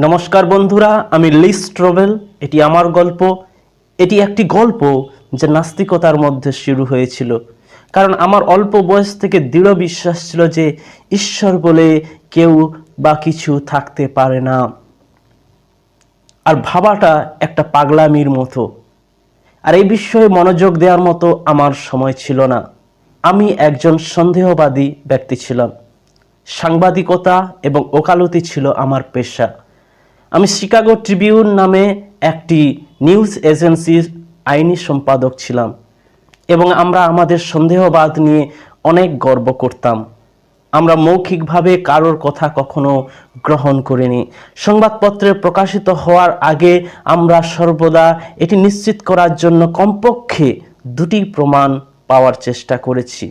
নমস্কার বন্ধুরা, আমি লিস ট্রভেল। এটি আমার গল্প। এটি একটি গল্প যে নাস্তিকতার মধ্যে শুরু হয়েছিল। কারণ আমার অল্প বয়স থেকে দৃঢ় বিশ্বাস ছিল যে ঈশ্বর বলে কেউ বা কিছু থাকতে পারে না। আর ভাবাটা একটা পাগলামির মতো। আর এই বিষয়ে মনোযোগ দেওয়ার মতো আমার সময় ছিল না। আমি একজন সন্দেহবাদী ব্যক্তি ছিলাম। সাংবাদিকতা এবং ওকালতি ছিল আমার পেশা। আমি শিকাগো ট্রিবিউন নামে একটি নিউজ এজেন্সির আইনি সম্পাদক ছিলাম এবং আমরা আমাদের সন্দেহবাদ নিয়ে অনেক গর্ব করতাম। আমরা মৌখিকভাবে কারোর কথা কখনো গ্রহণ করিনি। সংবাদপত্রে প্রকাশিত হওয়ার আগে আমরা সর্বদা এটি নিশ্চিত করার জন্য কমপক্ষে দুটি প্রমাণ পাওয়ার চেষ্টা করেছি।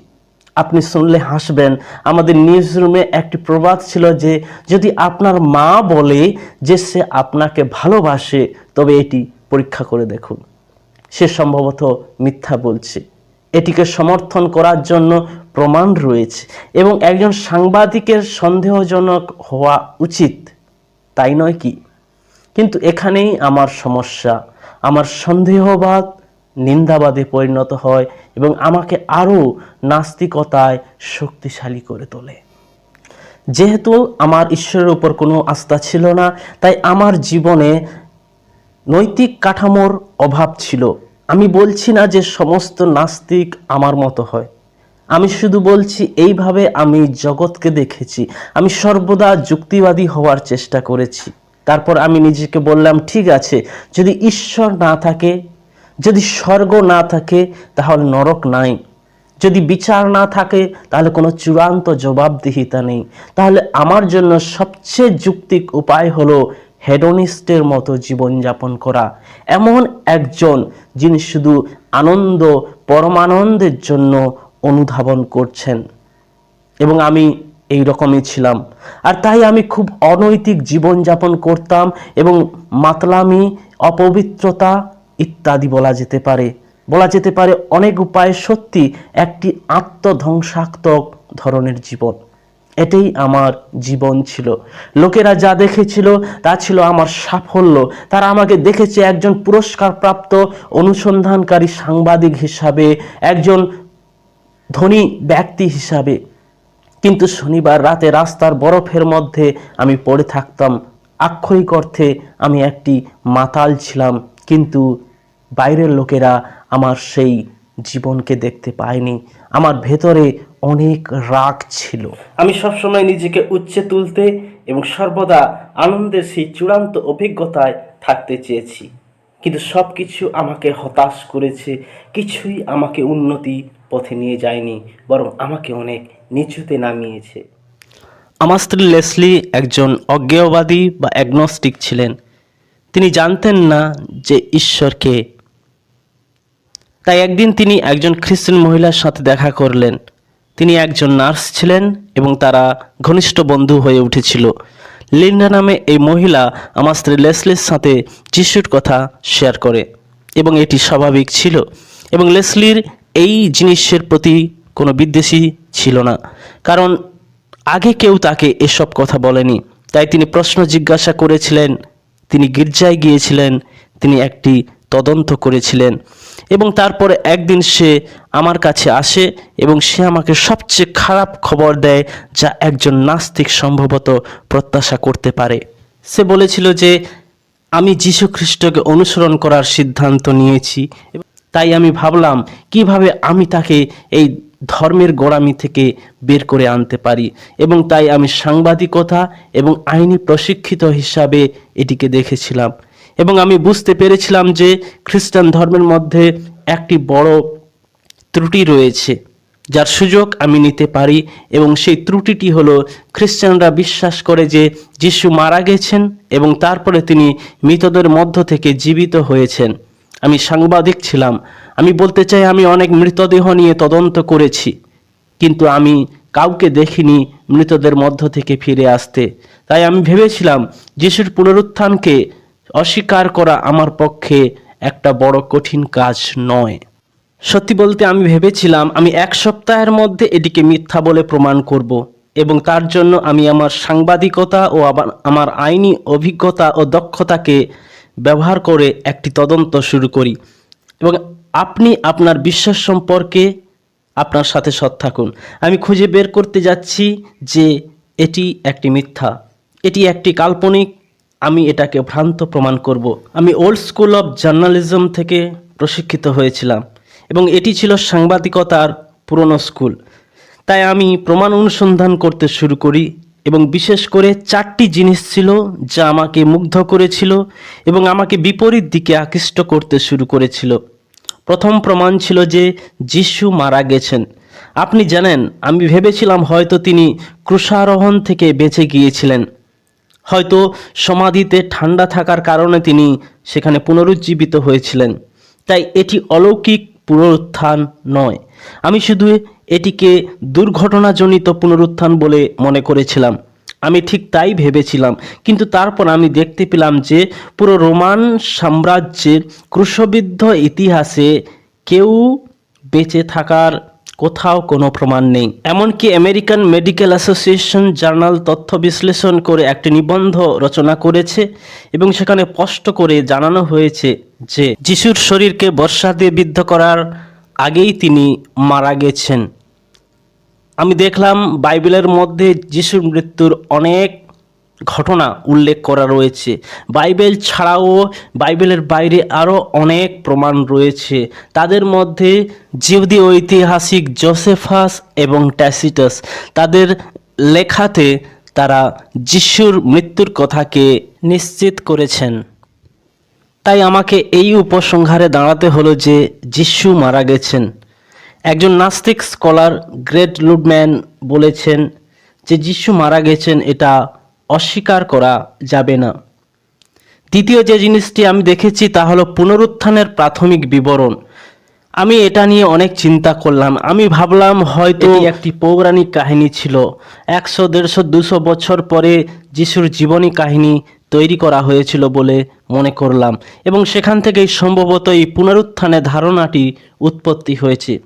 আপনি শুনলে হাসবেন। আমাদের নিউজ রুমে একটি প্রবাদ ছিল যে, যদি আপনার মা বলে যে সে আপনাকে ভালোবাসে, তবে এটি পরীক্ষা করে দেখুন। সে সম্ভবত মিথ্যা বলছে। এটিকে সমর্থন করার জন্য প্রমাণ রয়েছে এবং একজন সাংবাদিকের সন্দেহজনক হওয়া উচিত। তাই নয় কি? কিন্তু এখানেই আমার সমস্যা। আমার সন্দেহবাদ নিন্দাবাদে পরিণত হয় এবং আমাকে আরও নাস্তিকতায় শক্তিশালী করে তোলে। যেহেতু আমার ঈশ্বরের উপর কোনো আস্থা ছিল না, তাই আমার জীবনে নৈতিক কাঠামোর অভাব ছিল। আমি বলছি না যে সমস্ত নাস্তিক আমার মতো হয়। আমি শুধু বলছি, এইভাবে আমি জগৎকে দেখেছি। আমি সর্বদা যুক্তিবাদী হওয়ার চেষ্টা করেছি। তারপর আমি নিজেকে বললাম, ঠিক আছে, যদি ঈশ্বর না থাকে যদি স্বর্গ না থাকে, তাহলে নরক নাই। যদি বিচার না থাকে, তাহলে কোনো চূড়ান্ত জবাবদিহিতা নেই। তাহলে আমার জন্য সবচেয়ে যুক্তিক উপায় হলো হেডোনিস্টের মতো জীবনযাপন করা। এমন একজন যিনি শুধু আনন্দ, পরমানন্দের জন্য অনুধাবন করছেন। এবং আমি এই রকমই ছিলাম। আর তাই আমি খুব অনৈতিক জীবনযাপন করতাম এবং মাতলামি, অপবিত্রতা ইত্যাদি বলা যেতে পারে। বলা যেতে পারে অনেক উপায়ে সত্যি একটি আত্মধ্বংসাত্মক ধরনের জীবন। এটাই আমার জীবন ছিল। লোকেরা যা দেখেছিল, তা ছিল আমার সাফল্য। তারা আমাকে দেখেছে একজন পুরস্কারপ্রাপ্ত অনুসন্ধানকারী সাংবাদিক হিসাবে, একজন ধনী ব্যক্তি হিসাবে। কিন্তু শনিবার রাতে রাস্তার বরফের মধ্যে আমি পড়ে থাকতাম। আক্ষরিক অর্থে আমি একটি মাতাল ছিলাম, কিন্তু বাইরের লোকেরা আমার সেই জীবনকে দেখতে পায়নি। আমার ভেতরে অনেক রাগ ছিল। আমি সবসময় নিজেকে উচ্চে তুলতে এবং সর্বদা আনন্দের সেই চূড়ান্ত অভিজ্ঞতায় থাকতে চেয়েছি। কিন্তু সব কিছু আমাকে হতাশ করেছে। কিছুই আমাকে উন্নতি পথে নিয়ে যায়নি বরং আমাকে অনেক নিচুতে নামিয়েছে। আমার স্ত্রী লেসলি একজন অজ্ঞেয়বাদী বা অ্যাগনস্টিক ছিলেন। তিনি জানতেন না যে ঈশ্বরকে তাই একদিন তিনি একজন খ্রিস্টান মহিলার সাথে দেখা করলেন। তিনি একজন নার্স ছিলেন এবং তারা ঘনিষ্ঠ বন্ধু হয়ে উঠেছিল। লিন্ডা নামে এই মহিলা আমার স্ত্রী লেসলির সাথে যিশুর কথা শেয়ার করে এবং এটি স্বাভাবিক ছিল এবং লেসলির এই জিনিসের প্রতি কোনো বিদ্বেষী ছিল না। কারণ আগে কেউ তাকে এসব কথা বলেনি। তাই তিনি প্রশ্ন জিজ্ঞাসা করেছিলেন, তিনি গির্জায় গিয়েছিলেন, তিনি একটি তদন্ত করেছিলেন এবং তারপরে একদিন সে আমার কাছে আসে এবং সে আমাকে সবচেয়ে খারাপ খবর দেয় যা একজন নাস্তিক সম্ভবত প্রত্যাশা করতে পারে। সে বলেছিল যে, আমি যীশু খ্রিস্টকে অনুসরণ করার সিদ্ধান্ত নিয়েছি তাই আমি ভাবলাম, কীভাবে আমি তাকে এই ধর্মের গোড়ামি থেকে বের করে আনতে পারি এবং তাই আমি সাংবাদিকতা এবং আইনি প্রশিক্ষিত হিসাবে এটিকে দেখেছিলাম। এবং আমি বুঝতে পেরেছিলাম যে খ্রিস্টান ধর্মের মধ্যে একটি বড় ত্রুটি রয়েছে, যার সুযোগ আমি নিতে পারি এবং সেই ত্রুটিটি হলো খ্রিস্টানরা বিশ্বাস করে যে যিশু মারা গেছেন এবং তারপরে তিনি মৃতদের মধ্য থেকে জীবিত হয়েছেন। আমি সাংবাদিক ছিলাম। আমি বলতে চাই, আমি অনেক মৃতদেহ নিয়ে তদন্ত করেছি, কিন্তু আমি কাউকে দেখিনি মৃতদের মধ্য থেকে ফিরে আসতে। তাই আমি ভেবেছিলাম, যিশুর পুনরুত্থানকে অস্বীকার করা আমার পক্ষে একটা বড় কঠিন কাজ নয়। সত্যি বলতে আমি ভেবেছিলাম আমি এক সপ্তাহের মধ্যে এটিকে মিথ্যা বলে প্রমাণ করব এবং তার জন্য আমি আমার সাংবাদিকতা ও আমার আইনি অভিজ্ঞতা ও দক্ষতাকে ব্যবহার করে একটি তদন্ত শুরু করি। এবং আপনি আপনার বিশ্বাস সম্পর্কে আপনার সাথে সৎ থাকুন। আমি খুঁজে বের করতে যাচ্ছি যে এটি একটি মিথ্যা। এটি একটি কাল্পনিক আমি এটাকে ভ্রান্ত প্রমাণ করব। আমি ওল্ড স্কুল অফ জার্নালিজম থেকে প্রশিক্ষিত হয়েছিলাম এবং এটি ছিল সাংবাদিকতার পুরনো স্কুল। তাই আমি প্রমাণ অনুসন্ধান করতে শুরু করি এবং বিশেষ করে চারটি জিনিস ছিল যা আমাকে মুগ্ধ করেছিল এবং আমাকে বিপরীত দিকে আকৃষ্ট করতে শুরু করেছিল। প্রথম প্রমাণ ছিল যে যিশু মারা গেছেন। আপনি জানেন, আমি ভেবেছিলাম হয়তো তিনি ক্রুশারোহণ থেকে বেঁচে গিয়েছিলেন। হয়তো সমাধিতে ঠান্ডা থাকার কারণে তিনি সেখানে পুনরুজ্জীবিত হয়েছিলেন। তাই এটি অলৌকিক পুনরুত্থান নয়। আমি শুধু এটিকে দুর্ঘটনাজনিত পুনরুত্থান বলে মনে করেছিলাম। আমি ঠিক তাই ভেবেছিলাম, কিন্তু তারপর আমি দেখতে পেলাম যে পুরো রোমান সাম্রাজ্যের ক্রুশবিদ্ধ ইতিহাসে কেউ বেঁচে থাকার কোথাও কোনো প্রমাণ নেই। এমনকি আমেরিকান মেডিকেল অ্যাসোসিয়েশন জার্নাল তথ্য বিশ্লেষণ করে একটি নিবন্ধ রচনা করেছে এবং সেখানে স্পষ্ট করে জানানো হয়েছে যে যিশুর শরীরকে বর্ষা দিয়ে বিদ্ধ করার আগেই তিনি মারা গেছেন। আমি দেখলাম বাইবেলের মধ্যে যিশুর মৃত্যুর অনেক ঘটনা উল্লেখ করা রয়েছে। বাইবেল ছাড়াও বাইবেলের বাইরে আরও অনেক প্রমাণ রয়েছে। তাদের মধ্যে জিহুদি ঐতিহাসিক জোসেফাস এবং ট্যাসিটাস, তাদের লেখাতে তারা যিশুর মৃত্যুর কথাকে নিশ্চিত করেছেন। তাই আমাকে এই উপসংহারে দাঁড়াতে হলো যে যিশু মারা গেছেন। একজন নাস্তিক স্কলার গ্রেট লুডম্যান বলেছেন যে যিশু মারা গেছেন এটা অস্বীকার করা যাবে না। দ্বিতীয় যে জিনিসটি আমি দেখেছি, তা হলো পুনরুত্থানের প্রাথমিক বিবরণ। আমি এটা নিয়ে অনেক চিন্তা করলাম। আমি ভাবলাম হয়তো একটি পৌরাণিক কাহিনী ছিল। একশো, দেড়শো, দুশো বছর পরে যিশুর জীবনী কাহিনী তৈরি করা হয়েছিল বলে মনে করলাম এবং সেখান থেকেই সম্ভবত এই পুনরুত্থানের ধারণাটি উৎপত্তি হয়েছে।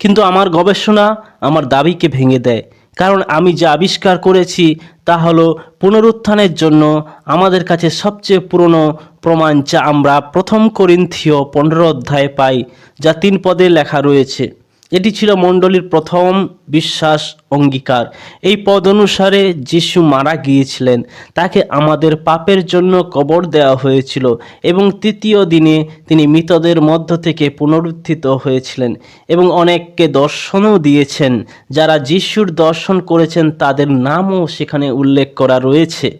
কিন্তু আমার গবেষণা আমার দাবিকে ভেঙে দেয়। কারণ আমি যা আবিষ্কার করেছি তা হলো পুনরুত্থানের জন্য আমাদের কাছে সবচেয়ে পুরনো প্রমাণ যা আমরা প্রথম করিন্থীয় পনেরো অধ্যায় পাই, যা তিন পদে লেখা রয়েছে। এটি ছিল মণ্ডলীর প্রথম বিশ্বাস অঙ্গীকার। এই পদ অনুসারে যিশু মারা গিয়েছিলেন। তাকে আমাদের পাপের জন্য কবর দেওয়া হয়েছিল এবং তৃতীয় দিনে তিনি মৃতদের মধ্য থেকে পুনরুত্থিত হয়েছিলেন এবং অনেককে দর্শনও দিয়েছেন। যারা যিশুর দর্শন করেছেন, তাদের নামও সেখানে উল্লেখ করা রয়েছে।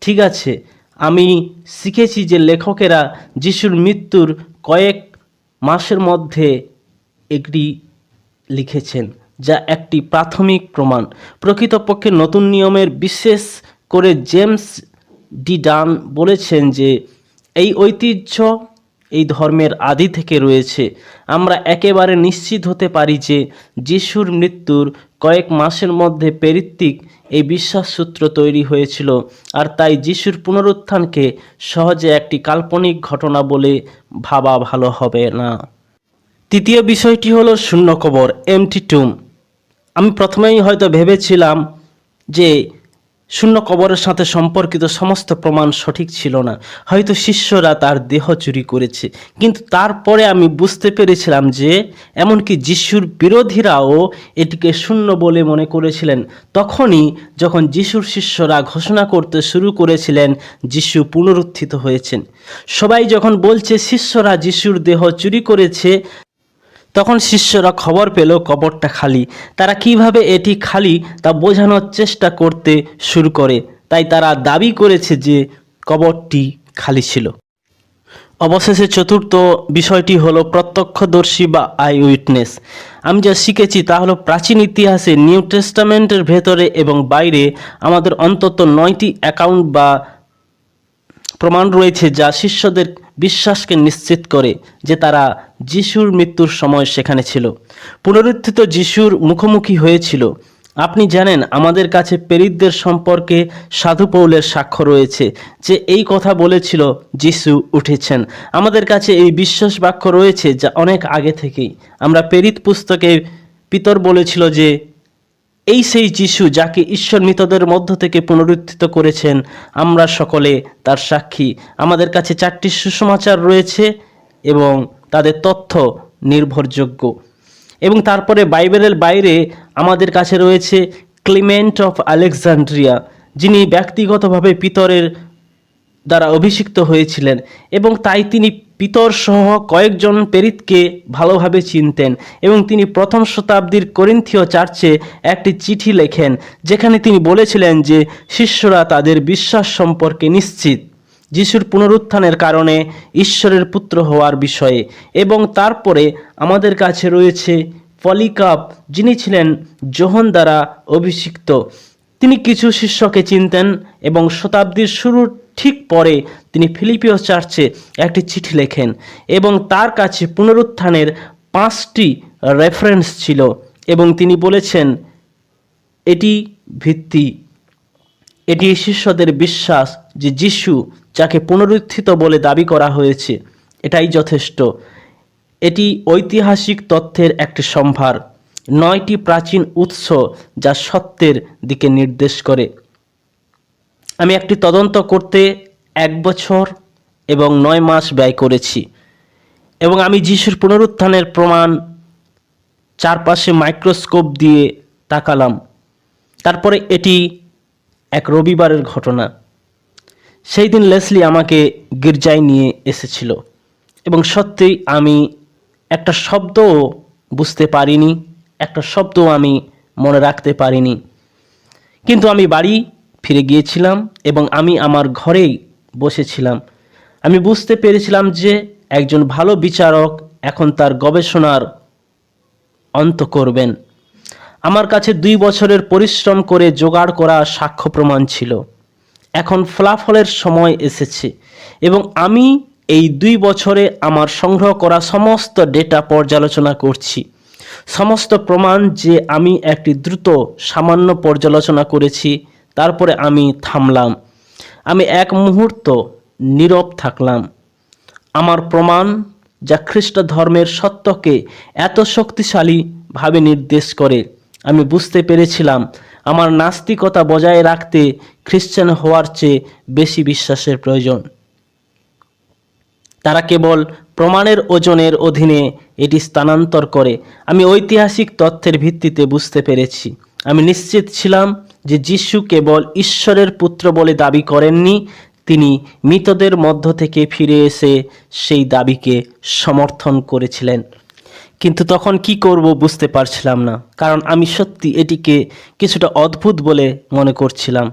ঠিক আছে, আমি শিখেছি যে লেখকেরা যিশুর মৃত্যুর কয়েক মাসের মধ্যে এটি লিখেছেন, যা একটি প্রাথমিক প্রমাণ। প্রকৃতপক্ষে নতুন নিয়মের বিশেষ করে জেমস ডি ডান বলেছেন যে, এই ঐতিহ্য এই ধর্মের আদি থেকে রয়েছে। আমরা একেবারে নিশ্চিত হতে পারি যে, যিশুর মৃত্যুর কয়েক মাসের মধ্যে পেরিত্তিক এই বিশ্বাস সূত্র তৈরি হয়েছিল, আর তাই যিশুর পুনরুত্থানকে সহজে একটি কাল্পনিক ঘটনা বলে ভাবা ভালো হবে না। তৃতীয় বিষয়টি হলো শূন্য কবর এমটি টুম আমি প্রথমেই হয়তো ভেবেছিলাম যে শূন্য কবরের সাথে সম্পর্কিত সমস্ত প্রমাণ সঠিক ছিল না। হয়তো শিষ্যরা তার দেহ চুরি করেছে। কিন্তু তারপরে আমি বুঝতে পেরেছিলাম যে এমনকি যিশুর বিরোধীরাও এটিকে শূন্য বলে মনে করেছিলেন। তখনই যখন যিশুর শিষ্যরা ঘোষণা করতে শুরু করেছিলেন, যিশু পুনরুত্থিত হয়েছেন। সবাই যখন বলছে, শিষ্যরা যিশুর দেহ চুরি করেছে তখন শিষ্যরা খবর পেল কবরটা খালি। তারা কীভাবে এটি খালি তা বোঝানোর চেষ্টা করতে শুরু করে। তাই তারা দাবি করেছে যে কবরটি খালি ছিল। অবশেষে চতুর্থ বিষয়টি হলো প্রত্যক্ষদর্শী বা আই উইটনেস আমি যা শিখেছি তা হলো প্রাচীন ইতিহাসে নিউ টেস্টামেন্টের ভেতরে এবং বাইরে আমাদের অন্তত নয়টি অ্যাকাউন্ট বা প্রমাণ রয়েছে যা শিষ্যদের বিশ্বাসকে নিশ্চিত করে যে তারা যিশুর মৃত্যুর সময় সেখানে ছিল। পুনরুত্থিত যিশুর মুখোমুখি হয়েছিল। আপনি জানেন, আমাদের কাছে পেরিতদের সম্পর্কে সাধু পৌলের সাক্ষ্য রয়েছে যে এই কথা বলেছিল যিশু উঠেছেন। আমাদের কাছে এই বিশ্বাস বাক্য রয়েছে যা অনেক আগে থেকেই। আমরা পেরিত পুস্তকে পিতর বলেছিল যে এই সেই যিশু যাকে ঈশ্বর মৃতদের মধ্য থেকে পুনরুত্থিত করেছেন, আমরা সকলে তার সাক্ষী। আমাদের কাছে চারটি সুসমাচার রয়েছে এবং তাদের তথ্য নির্ভরযোগ্য। এবং তারপরে বাইবেলের বাইরে আমাদের কাছে রয়েছে ক্লিমেন্ট অফ আলেকজান্ড্রিয়া, যিনি ব্যক্তিগতভাবে পিতরের দ্বারা অভিষিক্ত হয়েছিলেন এবং তাই তিনি পিতর সহ কয়েকজন পেরিতকে ভালোভাবে চিনতেন এবং তিনি প্রথম শতাব্দীর করিন্থীয় চার্চে একটি চিঠি লেখেন, যেখানে তিনি বলেছিলেন যে, শিষ্যরা তাদের বিশ্বাস সম্পর্কে নিশ্চিত। যিশুর পুনরুত্থানের কারণে ঈশ্বরের পুত্র হওয়ার বিষয়ে এবং তারপরে আমাদের কাছে রয়েছে পলিকাপ, যিনি ছিলেন জোহন দ্বারা অভিষিক্ত। তিনি কিছু শিষ্যকে চিনতেন এবং শতাব্দীর শুরুর ঠিক পরে তিনি ফিলিপিও চার্চে একটি চিঠি লেখেন এবং তার কাছে পুনরুত্থানের পাঁচটি রেফারেন্স ছিল এবং তিনি বলেছেন, এটি ভিত্তি। এটি শিষ্যদের বিশ্বাস যে যিশু যাকে পুনরুত্থিত বলে দাবি করা হয়েছে। এটাই যথেষ্ট। এটি ঐতিহাসিক তথ্যের একটি সম্ভার। নয়টি প্রাচীন উৎস যা সত্যের দিকে নির্দেশ করে। আমি একটি তদন্ত করতে এক বছর এবং নয় মাস ব্যয় করেছি এবং আমি যিশুর পুনরুত্থানের প্রমাণ চারপাশে মাইক্রোস্কোপ দিয়ে তাকালাম। তারপরে এটি এক রবিবারের ঘটনা। সেই দিন লেসলি আমাকে গির্জায় নিয়ে এসেছিল এবং সত্যিই আমি একটা শব্দও বুঝতে পারিনি, একটা শব্দও আমি মনে রাখতে পারিনি। কিন্তু আমি বাড়ি ফিরে গিয়েছিলাম এবং আমি আমার ঘরেই বসেছিলাম। আমি বুঝতে পেরেছিলাম যে একজন ভালো বিচারক এখন তার গবেষণার অন্ত করবেন। আমার কাছে দুই বছরের পরিশ্রম করে জোগাড় করা সাক্ষ্য প্রমাণ ছিল। এখন ফলাফলের সময় এসেছে এবং আমি এই দুই বছরে আমার সংগ্রহ করা সমস্ত ডেটা পর্যালোচনা করছি। সমস্ত প্রমাণ যে আমি একটি দ্রুত সামান্য পর্যালোচনা করেছি তারপরে আমি থামলাম। আমি এক মুহূর্ত নীরব থাকলাম। আমার প্রমাণ যা খ্রিস্ট ধর্মের সত্যকে এত শক্তিশালীভাবে নির্দেশ করে। আমি বুঝতে পেরেছিলাম আমার নাস্তিকতা বজায় রাখতে খ্রিশ্চান হওয়ার চেয়ে বেশি বিশ্বাসের প্রয়োজন। তারা কেবল প্রমাণের ওজনের অধীনে এটি স্থানান্তর করে। আমি ঐতিহাসিক তথ্যের ভিত্তিতে বুঝতে পেরেছি। আমি নিশ্চিত ছিলাম যে যিশু কেবল ঈশ্বরের পুত্র বলে দাবি করেননি, তিনি মৃতদের মধ্য থেকে ফিরে এসে সেই দাবিকে সমর্থন করেছিলেন। কিন্তু তখন কি করব বুঝতে পারছিলাম না, কারণ আমি সত্যি এটিকে কিছুটা অদ্ভুত বলে মনে করছিলাম।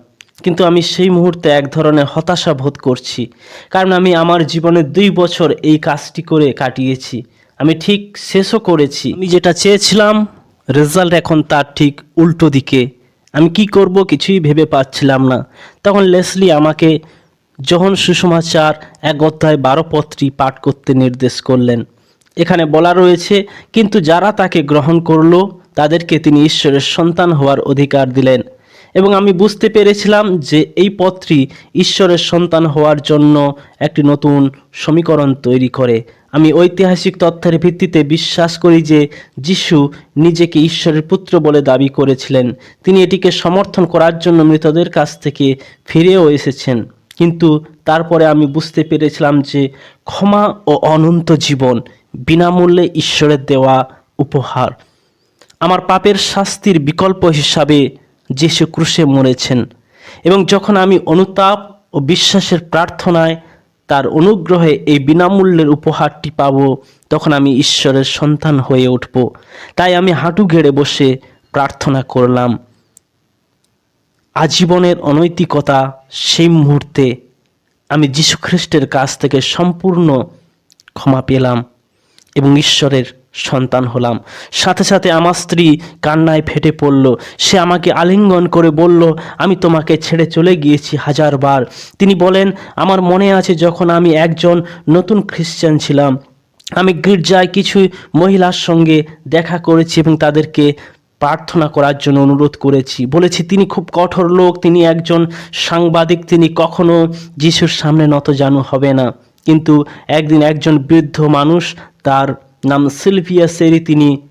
কিন্তু আমি সেই মুহূর্তে এক ধরনের হতাশা বোধ করছি, কারণ আমি আমার জীবনে দুই বছর এই কাজটি করে কাটিয়েছি। আমি ঠিক শেষও করেছি। আমি যেটা চেয়েছিলাম, রেজাল্ট এখন তার ঠিক উল্টো দিকে আমি কি করব কিছুই ভেবে পাচ্ছিলাম না। তখন লেসলি আমাকে যখন সুষমাচার এক অধ্যায় বারো পত্রী পাঠ করতে নির্দেশ করলেন। এখানে বলা রয়েছে, কিন্তু যারা তাকে গ্রহণ করল, তাদেরকে তিনি ঈশ্বরের সন্তান হওয়ার অধিকার দিলেন। এবং আমি বুঝতে পেরেছিলাম যে এই পথটি ঈশ্বরের সন্তান হওয়ার জন্য একটি নতুন সমীকরণ তৈরি করে। আমি ঐতিহাসিক তথ্যের ভিত্তিতে বিশ্বাস করি যে যিশু নিজেকে ঈশ্বরের পুত্র বলে দাবি করেছিলেন। তিনি এটিকে সমর্থন করার জন্য মৃতদের কাছ থেকে ফিরেও এসেছেন। কিন্তু তারপরে আমি বুঝতে পেরেছিলাম যে ক্ষমা ও অনন্ত জীবন বিনামূল্যে ঈশ্বরের দেওয়া উপহার। আমার পাপের শাস্তির বিকল্প হিসাবে যিশু ক্রুশে মরেছেন। এবং যখন আমি অনুতাপ ও বিশ্বাসের প্রার্থনায় তার অনুগ্রহে এই বিনামূল্যের উপহারটি পাব, তখন আমি ঈশ্বরের সন্তান হয়ে উঠব। তাই আমি হাঁটু গেড়ে বসে প্রার্থনা করলাম। আজীবনের অনৈতিকতা সেই মুহূর্তে আমি যীশুখ্রিস্টের কাছ থেকে সম্পূর্ণ ক্ষমা পেলাম এবং ঈশ্বরের সন্তান হলাম। সাথে সাথে আমার স্ত্রী কান্নায় ফেটে পড়ল। সে আমাকে আলিঙ্গন করে বলল, আমি তোমাকে ছেড়ে চলে গিয়েছি হাজারবার। তিনি বলেন, আমার মনে আছে যখন আমি একজন নতুন খ্রিস্টান ছিলাম। আমি গির্জায় কিছু মহিলার সঙ্গে দেখা করেছি এবং তাদেরকে প্রার্থনা করার জন্য অনুরোধ করেছি। বলেছি, তিনি খুব কঠোর লোক, তিনি একজন সাংবাদিক, তিনি কখনো যিশুর সামনে নতজানু হবে না। কিন্তু একদিন একজন বৃদ্ধ মানুষ তার নাম সিলভিয়া সেরি, তিনি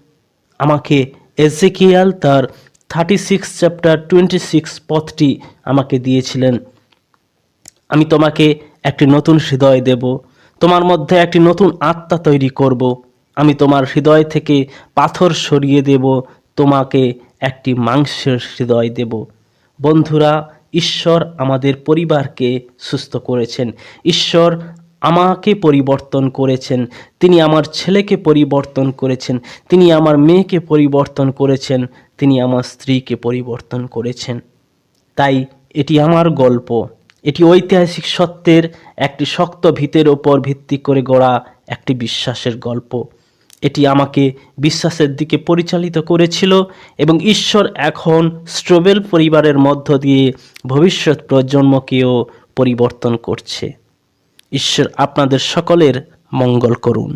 আমাকে এজেকিয়াল তার thirty six chapter twenty six পথটি আমাকে দিয়েছিলেন। আমি তোমাকে একটি নতুন হৃদয় দেব, তোমার মধ্যে একটি নতুন আত্মা তৈরি করব, আমি তোমার হৃদয় থেকে পাথর সরিয়ে দেব, তোমাকে একটি মাংসের হৃদয় দেব। বন্ধুরা, ঈশ্বর আমাদের পরিবারকে সুস্থ করেছেন। ঈশ্বর আমাকে পরিবর্তন করেছেন। তিনি আমার ছেলেকে পরিবর্তন করেছেন। তিনি আমার মেয়েকে পরিবর্তন করেছেন। তিনি আমার স্ত্রীকে পরিবর্তন করেছেন। তাই এটি আমার গল্প। এটি ঐতিহাসিক সত্যের একটি শক্ত ভিতের ওপর ভিত্তি করে গড়া একটি বিশ্বাসের গল্প। এটি আমাকে বিশ্বাসের দিকে পরিচালিত করেছিল এবং ঈশ্বর এখন স্ট্রোবেল পরিবারের মধ্য দিয়ে ভবিষ্যৎ প্রজন্মকেও পরিবর্তন করছে। ঈশ্বর আপনাদের সকলের মঙ্গল করুন।